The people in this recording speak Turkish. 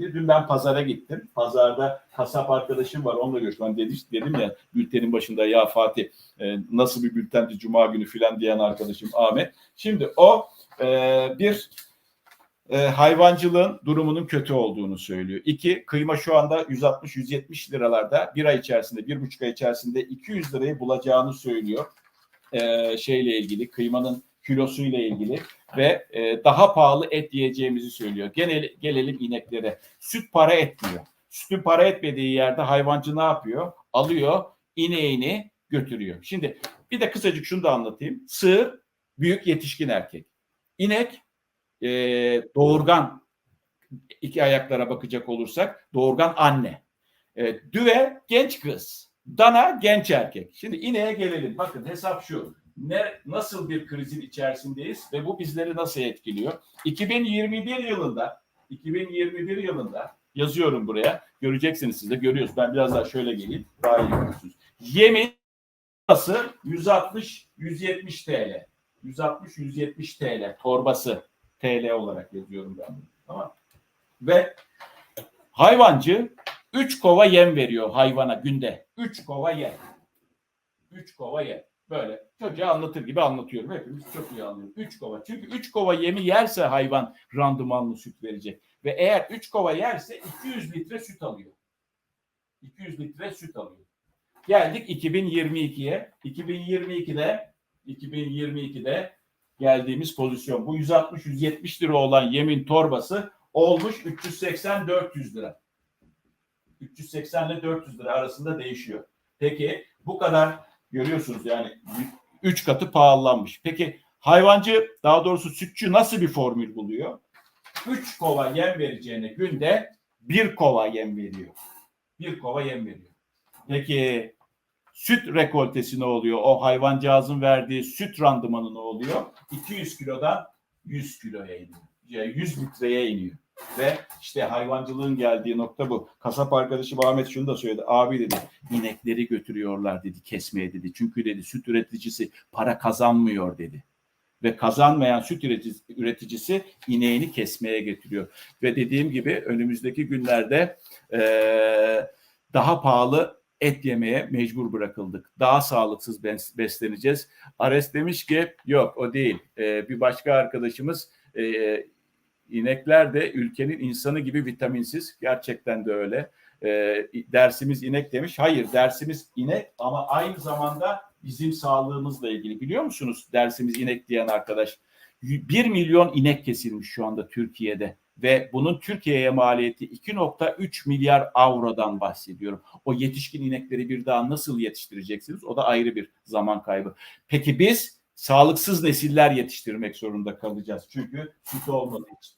Dün ben pazara gittim. Pazarda kasap arkadaşım var. Onunla görüştüm. Ben dedim, dedim ya bültenin başında ya Fatih e, nasıl bir bültendi Cuma günü filan diyen arkadaşım Ahmet. Şimdi o e, bir e, hayvancılığın durumunun kötü olduğunu söylüyor. İki, kıyma şu anda 160-170 liralarda bir ay içerisinde, bir buçuk ay içerisinde 200 lirayı bulacağını söylüyor. E, şeyle ilgili, kıymanın kilosuyla ilgili ve e, daha pahalı et yiyeceğimizi söylüyor. Genel, gelelim ineklere. Süt para etmiyor. Sütün para etmediği yerde hayvancı ne yapıyor? Alıyor, ineğini götürüyor. Şimdi bir de kısacık şunu da anlatayım. Sığır büyük yetişkin erkek. İnek e, doğurgan iki ayaklara bakacak olursak doğurgan anne. E, düve genç kız. Dana genç erkek. Şimdi ineğe gelelim. Bakın hesap şu. Ne nasıl bir krizin içerisindeyiz ve bu bizleri nasıl etkiliyor? 2021 yılında 2021 yılında yazıyorum buraya. Göreceksiniz siz de görüyoruz. Ben biraz daha şöyle geleyim. Daha iyi görürsünüz. Yemin torbası 160 170 TL. 160 170 TL torbası TL olarak yazıyorum ben bunu. Tamam. Ve hayvancı 3 kova yem veriyor hayvana günde. 3 kova yem. 3 kova yem. Böyle çocuğa anlatır gibi anlatıyorum. Hepimiz çok iyi anlıyoruz. 3 kova. Çünkü 3 kova yemi yerse hayvan randımanlı süt verecek. Ve eğer 3 kova yerse 200 litre süt alıyor. 200 litre süt alıyor. Geldik 2022'ye. 2022'de 2022'de geldiğimiz pozisyon. Bu 160-170 lira olan yemin torbası olmuş 380-400 lira. 380 ile 400 lira arasında değişiyor. Peki bu kadar görüyorsunuz yani 3 katı pahalanmış. Peki hayvancı daha doğrusu sütçü nasıl bir formül buluyor? 3 kova yem vereceğine günde 1 kova yem veriyor. 1 kova yem veriyor. Peki süt rekoltesi ne oluyor? O hayvancağızın verdiği süt randımanı ne oluyor? 200 kilodan 100 kiloya iniyor. Yani 100 litreye iniyor. Ve işte hayvancılığın geldiği nokta bu. Kasap arkadaşım Ahmet şunu da söyledi. Abi dedi inekleri götürüyorlar dedi kesmeye dedi. Çünkü dedi süt üreticisi para kazanmıyor dedi. Ve kazanmayan süt üreticisi, ineğini kesmeye getiriyor. Ve dediğim gibi önümüzdeki günlerde eee, daha pahalı et yemeye mecbur bırakıldık. Daha sağlıksız bes- besleneceğiz. Ares demiş ki yok o değil. Ee, bir başka arkadaşımız e, inekler de ülkenin insanı gibi vitaminsiz. Gerçekten de öyle. Ee, dersimiz inek demiş. Hayır dersimiz inek ama aynı zamanda bizim sağlığımızla ilgili. Biliyor musunuz dersimiz inek diyen arkadaş? 1 milyon inek kesilmiş şu anda Türkiye'de ve bunun Türkiye'ye maliyeti 2.3 milyar avrodan bahsediyorum. O yetişkin inekleri bir daha nasıl yetiştireceksiniz? O da ayrı bir zaman kaybı. Peki biz sağlıksız nesiller yetiştirmek zorunda kalacağız. Çünkü süt olmadığı için.